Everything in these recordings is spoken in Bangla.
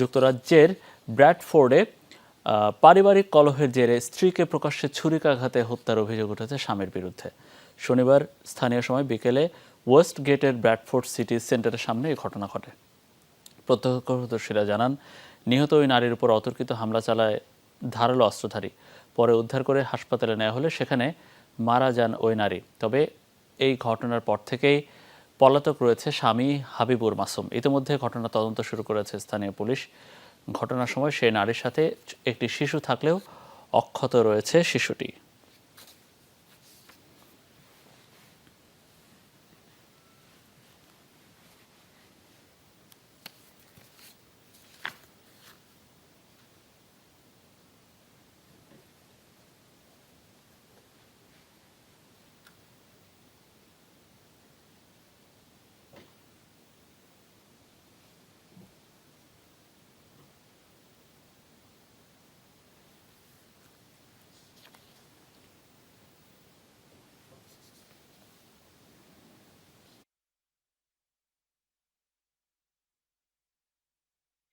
যুক্তরাজ্যের ব্র্যাডফোর্ডে পারিবারিক কলহের জেরে স্ত্রীকে প্রকাশ্যে ছুরিকাঘাতে হত্যার অভিযোগ উঠেছে স্বামীর বিরুদ্ধে। শনিবার স্থানীয় সময় বিকেলে ওয়েস্ট গেটের ব্র্যাডফোর্ড সিটি সেন্টারের সামনে এই ঘটনা ঘটে। প্রত্যক্ষদর্শীরা জানান, নিহত ওই নারীর উপর অতর্কিত হামলা চালায় ধারালো অস্ত্রধারী। পরে উদ্ধার করে হাসপাতালে নেওয়া হলে সেখানে মারা যান ওই নারী। তবে এই ঘটনার পর থেকেই পলাতক রয়েছে স্বামী হাবিবুর মাসুম। ইতিমধ্যে ঘটনা তদন্ত শুরু করেছে স্থানীয় পুলিশ। ঘটনার সময় সেই নারীর সাথে একটি শিশু থাকলেও অক্ষত রয়েছে শিশুটি।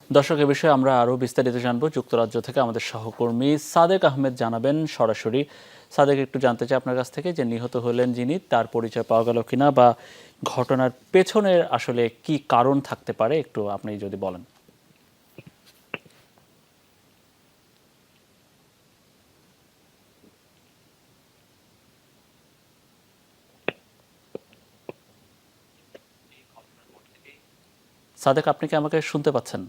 দর্শক এ বিষয়ে আমরা আরও বিস্তারিত জানব। যুক্তরাজ্য থেকে আমাদের সহকর্মী সাদেক আহমেদ জানাবেন সরাসরি। সাদেক, একটু জানতে চাই আপনার কাছ থেকে যে নিহত হলেন যিনি, তার পরিচয় পাওয়া গেল কিনা বা ঘটনার পেছনের আসলে কি কারণ থাকতে পারে, একটু আপনি যদি বলেন। সাদেক, আপনি কি আমাকে শুনতে পাচ্ছেন?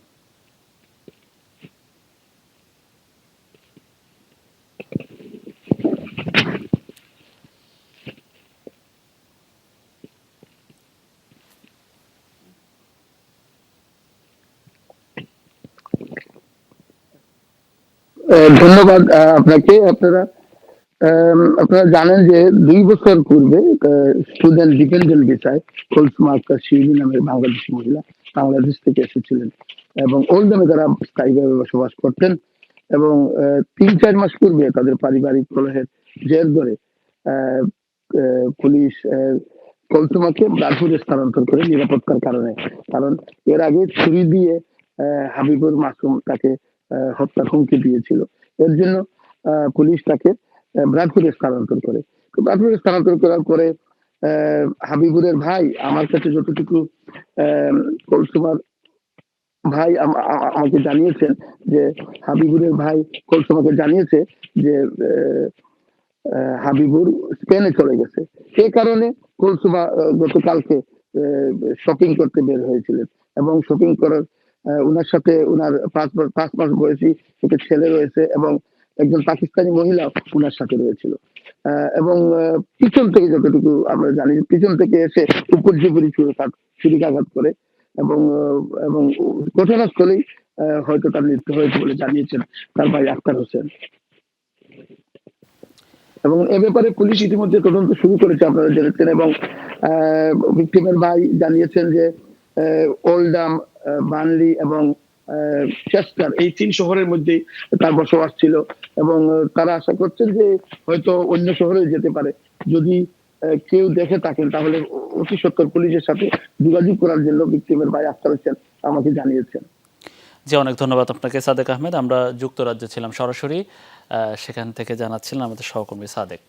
ধন্যবাদ আপনাকে। আপনারা আপনারা জানেন যে দুই বছর পূর্বে স্টুডেন্ট ডিপেন্ডেন্ট ভিসায় কলসুমা আক্তার শিউলি নামের বাংলাদেশি মহিলা বাংলাদেশ থেকে এসেছিলেন এবং ওল্ডামে তারা স্থায়ীভাবে বসবাস করতেন এবং তিন চার মাস পূর্বে তাদের পারিবারিক কলহের জের ধরে পুলিশ আহ, কলসুমাকে ব্রাডফুডে স্থানান্তর করে নিরাপত্তার কারণে। কারণ এর আগে ছুরি দিয়ে হাবিবুর মাসুম তাকে হত্যার হুমকি দিয়েছিল। এর জন্য পুলিশ তাকে আহ, স্থানান্তর করে। তো স্থানান্তর করার পরে হাবিবুরের ভাই আমার কাছে যতটুকু কলসুমার ভাই আম- আমাকে জানিয়েছেন যে হাবিবুরের ভাই কলসুমাকে জানিয়েছে যে হাবিবুর স্পেনে চলে গেছে। সে কারণে কুলসুমা গতকালকে শপিং করতে বের হয়েছিলেন এবং শপিং করার উনার সাথে উনার পাঁচ মাস বয়সী একটা ছেলে রয়েছে এবং একজন পাকিস্তানি মহিলা উনার সাথে রয়েছিল। এবং পিছন থেকে যতটুকু আমরা জানি পিছন থেকে এসে উপর উপর্যুপুরি ছুরিকাঘাত করে এবং এবং ঘটনাস্থলেই হয়তো তার মৃত্যু হয়েছে বলে জানিয়েছেন তার ভাই আক্তার হোসেন। এবং এ ব্যাপারে পুলিশ ইতিমধ্যে তদন্ত শুরু করেছে আপনারা জেনেছেন এবং ভিক্টিমের ভাই জানিয়েছেন যে ওল্ডাম আহ, বার্নলি এবং চেস্টার এই তিন শহরের মধ্যেই তার বসবাস ছিল এবং তারা আশা করছেন যে হয়তো অন্য শহরে যেতে পারে। যদি কেউ দেখে থাকেন তাহলে অতি সত্তর পুলিশের সাথে যোগাযোগ করার জন্য ভিক্টিমের ভাই আক্তার হোসেন আমাকে জানিয়েছেন। জি অনেক ধন্যবাদ আপনাকে সাদেক আহমেদ। আমরা যুক্তরাজ্যে ছিলাম সরাসরি। সেখান থেকে জানাচ্ছিলেন আমাদের সহকর্মী সাদেক।